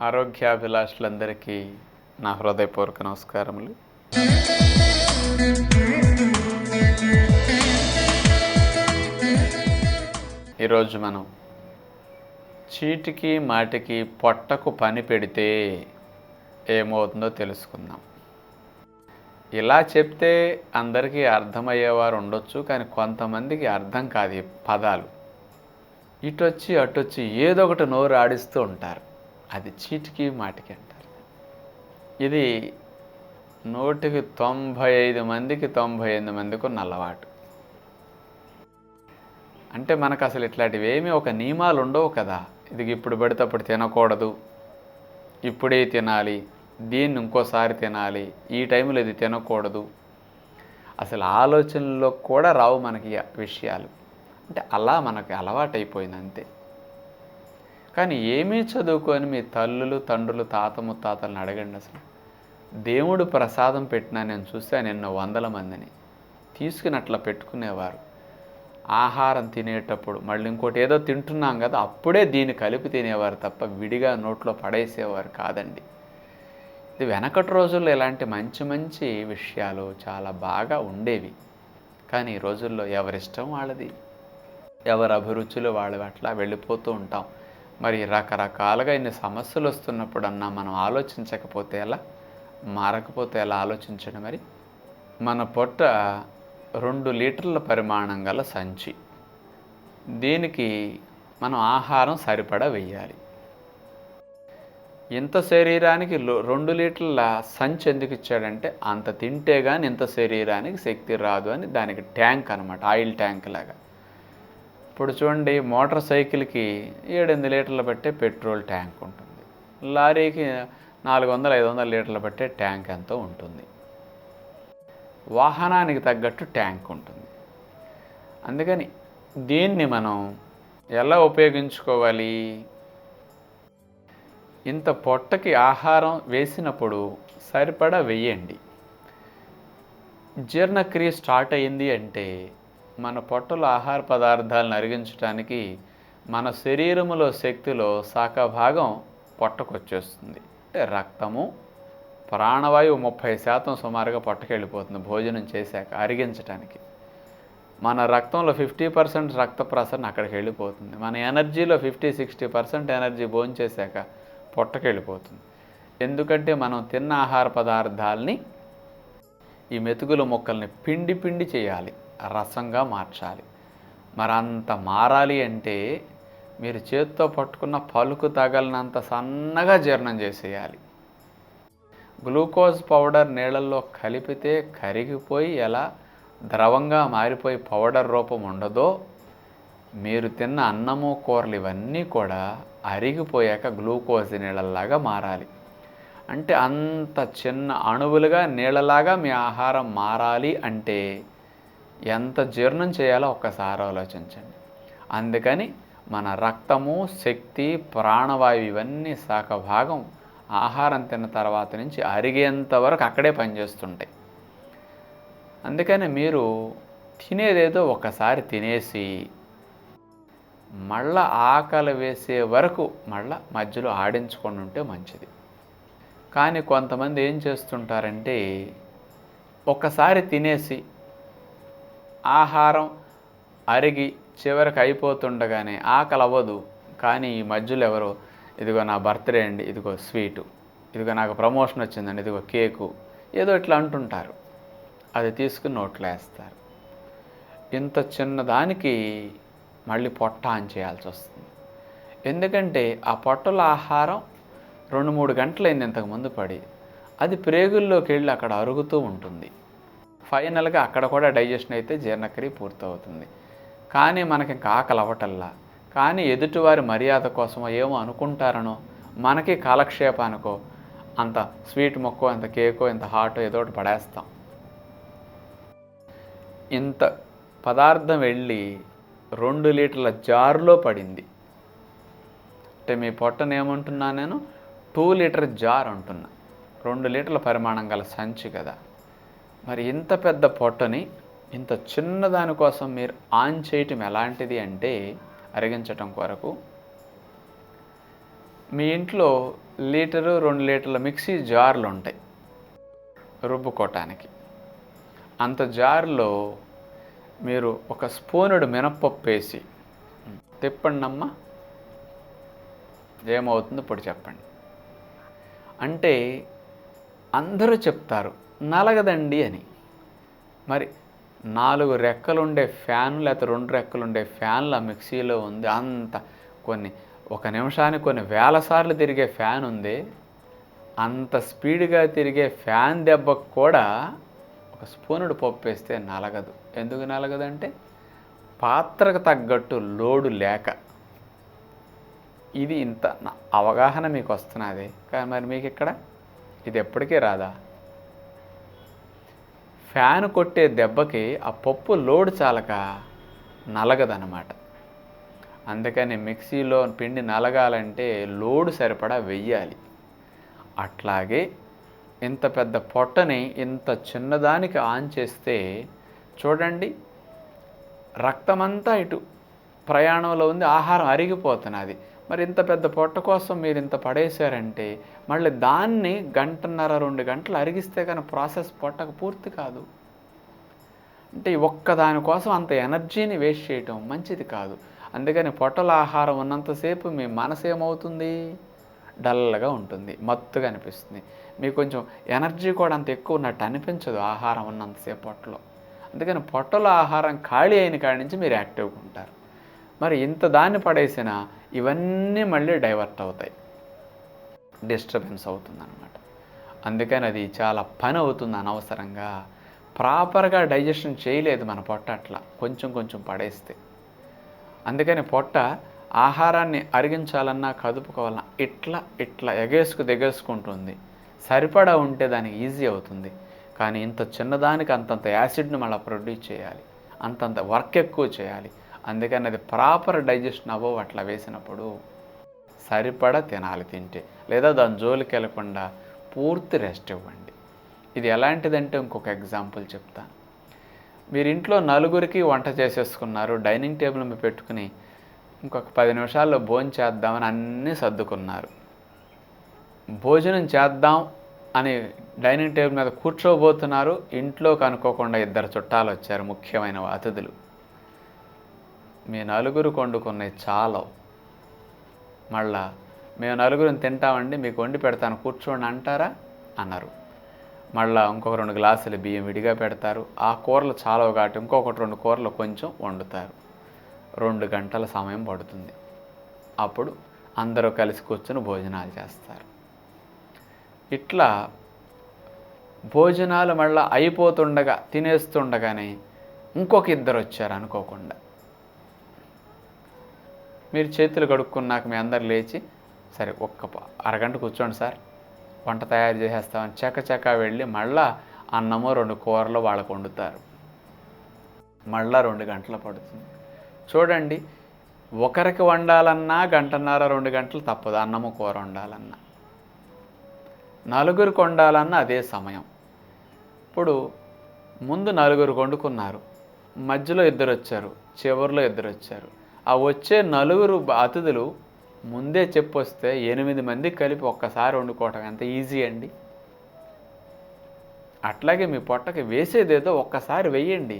ఆరోగ్యాభిలాషులందరికీ నా హృదయపూర్వక నమస్కారములు. ఈరోజు మనం చీటికి మాటికి పొట్టకు పని పెడితే ఏమవుతుందో తెలుసుకుందాం. ఇలా చెప్తే అందరికీ అర్థమయ్యేవారు ఉండొచ్చు కానీ కొంతమందికి అర్థం కాదు ఈ పదాలు. ఇటొచ్చి అటొచ్చి ఏదో ఒకటి నోరు ఆడిస్తూ ఉంటారు. అది చీటికి మాటికి అంటారు. ఇది నూటికి తొంభై ఐదు మందికి తొంభై ఎనిమిది మందికి ఉన్న అలవాటు. అంటే మనకు అసలు ఇట్లాంటివి ఏమీ ఒక నియమాలు ఉండవు కదా. ఇది ఇప్పుడు పడితే అప్పుడు తినకూడదు. ఇప్పుడే తినాలి. దీన్ని ఇంకోసారి తినాలి. ఈ టైంలో ఇది తినకూడదు. అసలు ఆలోచనలో కూడా రావు మనకి విషయాలు. అంటే అలా మనకి అలవాటైపోయింది అంతే కానీ ఏమీ చదువుకొని మీ తల్లులు తండ్రులు తాత ముత్తాతలను అడగండి అసలు. దేవుడు ప్రసాదం పెట్టినా నేను చూస్తే ఎన్నో వందల మందిని తీసుకుని అట్లా పెట్టుకునేవారు. ఆహారం తినేటప్పుడు మళ్ళీ ఇంకోటి ఏదో తింటున్నాం కదా అప్పుడే దీన్ని కలిపి తినేవారు తప్ప విడిగా నోట్లో పడేసేవారు కాదండి. ఇది వెనకటి రోజుల్లో ఇలాంటి మంచి మంచి విషయాలు చాలా బాగా ఉండేవి. కానీ ఈ రోజుల్లో ఎవరిష్టం వాళ్ళది? ఎవరి అభిరుచులు వాళ్ళు అట్లా వెళ్ళిపోతూ ఉంటాం. మరి రకరకాలుగా ఇన్ని సమస్యలు వస్తున్నప్పుడన్నా మనం ఆలోచించకపోతే ఎలా? మారకపోతే ఎలా ఆలోచించండి మరి? మన పొట్ట రెండు లీటర్ల పరిమాణం గల సంచి. దీనికి మనం ఆహారం సరిపడా వెయ్యాలి. ఇంత శరీరానికి రెండు లీటర్ల సంచి ఎందుకు ఇచ్చాడంటే అంత తింటే కానీ ఇంత శరీరానికి శక్తి రాదు అని దానికి ట్యాంక్ అనమాట ఆయిల్ ట్యాంక్ లాగా. ఇప్పుడు చూడండి మోటార్ సైకిల్కి ఏడెనిమిది లీటర్లు పట్టే పెట్రోల్ ట్యాంక్ ఉంటుంది. లారీకి నాలుగు వందల ఐదు వందల లీటర్లు పట్టే ట్యాంక్ ఎంతో ఉంటుంది. వాహనానికి తగ్గట్టు ట్యాంక్ ఉంటుంది. అందుకని దీన్ని మనం ఎలా ఉపయోగించుకోవాలి? ఇంత పొట్టకి ఆహారం వేసినప్పుడు సరిపడా వెయ్యండి. జీర్ణక్రియ స్టార్ట్ అయింది అంటే మన పొట్టలో ఆహార పదార్థాలను అరిగించడానికి మన శరీరములో శక్తిలో శాఖ భాగం పొట్టకొచ్చేస్తుంది. అంటే రక్తము ప్రాణవాయువు ముప్పై శాతం సుమారుగా పొట్టకెళ్ళిపోతుంది భోజనం చేశాక అరిగించడానికి మన రక్తంలో ఫిఫ్టీ పర్సెంట్ రక్త ప్రసరణ అక్కడికి వెళ్ళిపోతుంది. మన ఎనర్జీలో ఫిఫ్టీ సిక్స్టీ పర్సెంట్ ఎనర్జీ భోజనం చేశాక ఎందుకంటే మనం తిన్న ఆహార పదార్థాలని ఈ మెతుకుల మొక్కల్ని పిండి పిండి చేయాలి. రసంగా మార్చాలి. మరి అంత మారాలి అంటే మీరు చేత్తో పట్టుకున్న పలుకు తగలినంత సన్నగా జీర్ణం చేసేయాలి. గ్లూకోజ్ పౌడర్ నీళ్ళల్లో కలిపితే కరిగిపోయి ఎలా ద్రవంగా మారిపోయి పౌడర్ రూపం ఉండదో మీరు తిన్న అన్నము కూరలు ఇవన్నీ కూడా అరిగిపోయాక గ్లూకోజ్ నీళ్ళలాగా మారాలి. అంటే అంత చిన్న అణువులుగా నీళ్ళలాగా మీ ఆహారం మారాలి అంటే ఎంత జీర్ణం చేయాలో ఒక్కసారి ఆలోచించండి. అందుకని మన రక్తము శక్తి ప్రాణవాయువు ఇవన్నీ శాఖ భాగం ఆహారం తిన్న తర్వాత నుంచి అరిగేంత వరకు అక్కడే పనిచేస్తుంటాయి. అందుకని మీరు తినేదేదో ఒకసారి తినేసి మళ్ళా ఆకలి వేసే వరకు మళ్ళా మధ్యలో ఆడించుకొని ఉంటే మంచిది. కానీ కొంతమంది ఏం చేస్తుంటారంటే ఒకసారి తినేసి ఆహారం అరిగి చివరికి అయిపోతుండగానే ఆకలి అవ్వదు కానీ ఈ మధ్యలో ఎవరో ఇదిగో నా బర్త్డే అండి ఇదిగో స్వీటు ఇదిగో నాకు ప్రమోషన్ వచ్చిందండి ఇదిగో కేకు ఏదో ఇట్లా అంటుంటారు. అది తీసుకుని నోట్లో వేస్తారు ఇంత చిన్నదానికి మళ్ళీ పొట్ట ఆన్ చేయాల్సి వస్తుంది. ఎందుకంటే ఆ పొట్టల ఆహారం రెండు మూడు గంటలైంది ఇంతకుముందు పడి అది ప్రేగుల్లోకి వెళ్ళి అక్కడ అరుగుతూ ఉంటుంది. ఫైనల్గా అక్కడ కూడా డైజెషన్ అయితే జీర్ణక్రియ పూర్తవుతుంది. కానీ మనకి ఇంకా ఆకలి అవ్వటల్లా కానీ ఎదుటివారి మర్యాద కోసమో ఏమో అనుకుంటారనో? మనకి కాలక్షేపానికో అంత స్వీట్ మొక్కో అంత కేకో ఇంత హాటో ఏదో ఒకటి పడేస్తాం. ఇంత పదార్థం వెళ్ళి రెండు లీటర్ల జారులో పడింది. అంటే మీ పొట్టను ఏమంటున్నా నేను? టూ లీటర్ జార్ అంటున్నా. రెండు లీటర్ల పరిమాణం గల సంచి కదా. మరి ఇంత పెద్ద పొట్టని ఇంత చిన్న దానికోసం మీరు ఆన్ చేయటం ఎలాంటిది అంటే అరిగించటం కొరకు మీ ఇంట్లో లీటరు రెండు లీటర్ల మిక్సీ జార్లు ఉంటాయి రుబ్బుకోవటానికి అంత జార్లో మీరు ఒక స్పూనుడు మినప్పప్పు వేసి తిప్పండి ఏమవుతుందో ఇప్పుడు చెప్పండి. అంటే అందరూ చెప్తారు నలగదండి అని. మరి నాలుగు రెక్కలుండే ఫ్యాన్ లేకపోతే రెండు రెక్కలుండే ఫ్యాన్లు ఆ మిక్సీలో ఉంది. అంత కొన్ని ఒక నిమిషానికి కొన్ని వేల సార్లు తిరిగే ఫ్యాన్ ఉంది. అంత స్పీడ్గా తిరిగే ఫ్యాన్ దెబ్బకు కూడా ఒక స్పూనుడు పప్పు వేస్తే నలగదు. ఎందుకు నలగదంటే పాత్రకు తగ్గట్టు లోడు లేక. ఇది ఇంత నా- అవగాహన మీకు వస్తున్నది కానీ మరి మీకు ఇక్కడ ఇది ఎప్పటికీ రాదా? ఫ్యాన్ కొట్టే దెబ్బకి ఆ పప్పు లోడ్ చాలక నలగదనమాట అందుకని మిక్సీలో పిండి నలగాలంటే లోడు సరిపడా వెయ్యాలి. అట్లాగే ఇంత పెద్ద పొట్టని ఇంత చిన్నదానికి ఆన్ చేస్తే చూడండి రక్తమంతా ఇటు ప్రయాణంలో ఉంది ఆహారం అరిగిపోతున్నది. మరి ఇంత పెద్ద పొట్ట కోసం మీరు ఇంత పడేశారంటే మళ్ళీ దాన్ని గంటన్నర రెండు గంటలు అరిగిస్తే కానీ ప్రాసెస్ పొట్టకు పూర్తి కాదు. అంటే ఒక్కదానికోసం ఒక్క దానికోసం అంత ఎనర్జీని వేస్ట్ చేయటం మంచిది కాదు. అందుకని పొట్టల ఆహారం ఉన్నంతసేపు మీ మనసు ఏమవుతుంది? డల్గా ఉంటుంది మత్తుగా అనిపిస్తుంది. మీకు కొంచెం ఎనర్జీ కూడా అంత ఎక్కువ ఉన్నట్టు అనిపించదు ఆహారం ఉన్నంతసేపు పొట్టలో. అందుకని పొట్టలో ఆహారం ఖాళీ అయిన కాడి నుంచి మీరు యాక్టివ్గా ఉంటారు. మరి ఇంత దాన్ని పడేసినా ఇవన్నీ మళ్ళీ డైవర్ట్ అవుతాయి. డిస్టర్బెన్స్ అవుతుందన్నమాట. అందుకని అది చాలా పని అవుతుంది అనవసరంగా. ప్రాపర్గా డైజెషన్ చేయలేదు మన పొట్ట అట్లా. కొంచెం కొంచెం పడేస్తే. అందుకని పొట్ట ఆహారాన్ని అరిగించాలన్నా కదుపుకోవాలన్నా ఇట్లా ఇట్లా ఎగేసుకు దిగేసుకుంటుంది. సరిపడా ఉంటే దానికి ఈజీ అవుతుంది. కానీ ఇంత చిన్నదానికి అంతంత యాసిడ్ని మళ్ళీ ప్రొడ్యూస్ చేయాలి. అంతంత వర్క్ ఎక్కువ చేయాలి. అందుకని అది ప్రాపర్ డైజెషన్ అవ్వవు అట్లా వేసినప్పుడు సరిపడా తినాలి తింటే. లేదా దాని జోలికి వెళ్ళకుండా పూర్తి రెస్ట్ ఇవ్వండి. ఇది ఎలాంటిదంటే ఇంకొక ఎగ్జాంపుల్ చెప్తాను. మీరు ఇంట్లో నలుగురికి వంట చేసేసుకున్నారు డైనింగ్ టేబుల్ మీద పెట్టుకుని ఇంకొక పది నిమిషాల్లో భోజనం చేద్దామని అన్నీ సర్దుకున్నారు. భోజనం చేద్దాం అని డైనింగ్ టేబుల్ మీద కూర్చోబోతున్నారు ఇంట్లోకి అనుకోకుండా ఇద్దరు చుట్టాలు వచ్చారు ముఖ్యమైన అతిథులు. మీ నలుగురు వండుకున్నవి చాలవు. మళ్ళా మేము నలుగురిని తింటామండి మీకు వండి పెడతాను కూర్చోండి అంటారా? అన్నారు మళ్ళా ఇంకొక రెండు గ్లాసులు బియ్యం విడిగా పెడతారు. ఆ కూరలు చాలవు కాబట్టి ఇంకొకటి రెండు కూరలు కొంచెం వండుతారు. రెండు గంటల సమయం పడుతుంది. అప్పుడు అందరూ కలిసి కూర్చొని భోజనాలు చేస్తారు. ఇట్లా భోజనాలు మళ్ళీ అయిపోతుండగా తినేస్తుండగానే ఇంకొక ఇద్దరు వచ్చారు అనుకోకుండా. మీరు చేతులు కడుక్కున్నాక మీ అందరు లేచి సరే ఒక్క అరగంట కూర్చోండి సార్. వంట తయారు చేసేస్తామని చక వెళ్ళి మళ్ళా అన్నము రెండు కూరలు వాళ్ళకు వండుతారు. మళ్ళా రెండు గంటలు పడుతుంది. చూడండి ఒకరికి వండాలన్నా గంటన్నర రెండు గంటలు తప్పదు అన్నము కూర వండాలన్నా. నలుగురికి వండాలన్నా అదే సమయం. ఇప్పుడు ముందు నలుగురు వండుకున్నారు. మధ్యలో ఇద్దరు వచ్చారు చివరిలో ఇద్దరు వచ్చారు. ఆ వచ్చే నలుగురు అతిథులు ముందే చెప్పొస్తే ఎనిమిది మంది కలిపి ఒక్కసారి వండుకోవటం ఎంత ఈజీ అండి. అట్లాగే మీ పొట్టకి వేసేదేదో ఒక్కసారి వేయండి.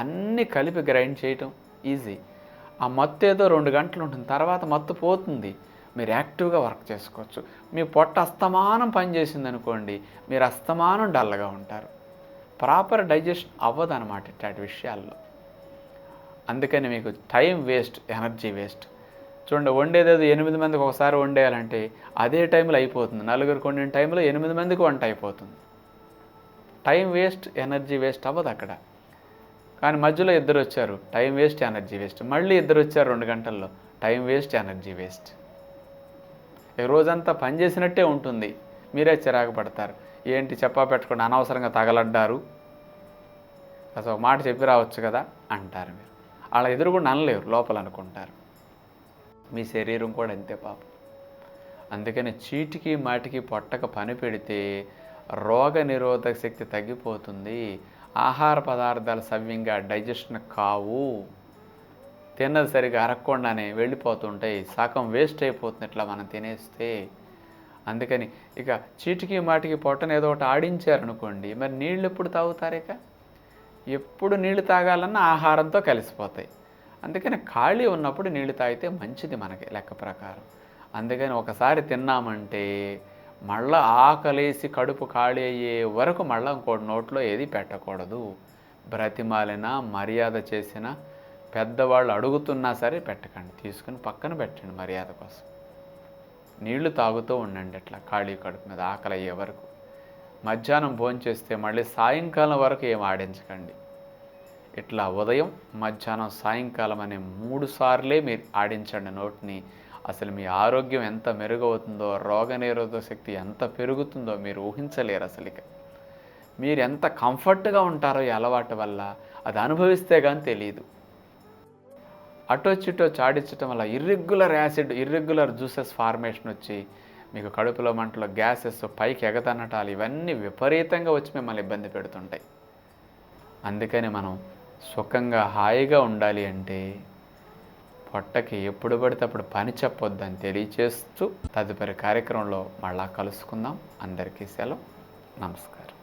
అన్నీ కలిపి గ్రైండ్ చేయటం ఈజీ. ఆ మత్తు ఏదో రెండు గంటలు ఉంటుంది తర్వాత మత్తు పోతుంది. మీరు యాక్టివ్గా వర్క్ చేసుకోవచ్చు. మీ పొట్ట అస్తమానం పనిచేసింది అనుకోండి మీరు అస్తమానం డల్గా ఉంటారు. ప్రాపర్ డైజెషన్ అవ్వదు అనమాట ఇట్లాంటి విషయాల్లో. అందుకని మీకు టైం వేస్ట్ ఎనర్జీ వేస్ట్. చూడండి వండేదేదో ఎనిమిది మందికి ఒకసారి వండేయాలంటే అదే టైంలో అయిపోతుంది. నలుగురికి వండిన టైంలో ఎనిమిది మందికి వంట అయిపోతుంది. టైం వేస్ట్ ఎనర్జీ వేస్ట్ అవ్వదు అక్కడ. కానీ మధ్యలో ఇద్దరు వచ్చారు. Time waste energy waste. మళ్ళీ ఇద్దరు వచ్చారు రెండు గంటల్లో. Time waste energy waste. ఈ రోజంతా పని చేసినట్టే ఉంటుంది. మీరే చిరాకు పడతారు. ఏంటి చెప్పా పెట్టకుండా అనవసరంగా తగలడ్డారు? అసలు ఒక మాట చెప్పి రావచ్చు కదా? అంటారు మీరు. అలా కూడా అనలేరు లోపల అనుకుంటారు. మీ శరీరం కూడా అంతే పాపం. అందుకని చీటికి మాటికి పొట్టక పని పెడితే రోగ నిరోధక శక్తి తగ్గిపోతుంది. ఆహార పదార్థాలు సవ్యంగా డైజెషన్ కావు. తిన్నది సరిగా అరగకుండానే వెళ్ళిపోతుంటాయి సగం వేస్ట్ అయిపోతుంది ఇట్లా మనం తినేస్తే. అందుకని ఇక చీటికి మాటికి పొట్టను ఏదో ఒకటి ఆడించారనుకోండి మరి నీళ్ళు ఎప్పుడు తాగుతారు ఇక? ఎప్పుడు నీళ్ళు తాగాలన్నా ఆహారంతో కలిసిపోతాయి. అందుకని ఖాళీ ఉన్నప్పుడు నీళ్ళు తాగితే మంచిది మనకి లెక్క ప్రకారం. అందుకని ఒకసారి తిన్నామంటే మళ్ళా ఆకలేసి కడుపు ఖాళీ అయ్యే వరకు మళ్ళీ ఇంకోటి నోట్లో ఏది పెట్టకూడదు. బ్రతిమాలినా మర్యాద చేసినా పెద్దవాళ్ళు అడుగుతున్నా సరే పెట్టకండి. తీసుకుని పక్కన పెట్టండి మర్యాద కోసం. నీళ్ళు తాగుతూ ఉండండి అట్లా ఖాళీ కడుపు మీద ఆకలి అయ్యే వరకు. మధ్యాహ్నం భోంచేస్తే మళ్ళీ సాయంకాలం వరకు ఏం ఆడించకండి. ఇట్లా ఉదయం మధ్యాహ్నం సాయంకాలం అనే మూడు సార్లే మీరు ఆడించండి నోటిని. అసలు మీ ఆరోగ్యం ఎంత మెరుగవుతుందో రోగనిరోధక శక్తి ఎంత పెరుగుతుందో మీరు ఊహించలేరు అసలు ఇక మీరు ఎంత కంఫర్ట్గా ఉంటారో ఈ అలవాటు వల్ల అది అనుభవిస్తే కానీ తెలియదు అటొచ్చిటో చాడించటం వల్ల irregular acid irregular juices formation వచ్చి మీకు కడుపులో మంటలో గ్యాసెస్ పైకి ఎగతనటాలు ఇవన్నీ విపరీతంగా వచ్చి మిమ్మల్ని ఇబ్బంది పెడుతుంటాయి. అందుకని మనం సుఖంగా హాయిగా ఉండాలి అంటే పొట్టకి ఎప్పుడు పడితే అప్పుడు పని చెప్పొద్దని తెలియచేస్తూ తదుపరి కార్యక్రమంలో మళ్ళా కలుసుకుందాం. అందరికీ సెలవు. నమస్కారం.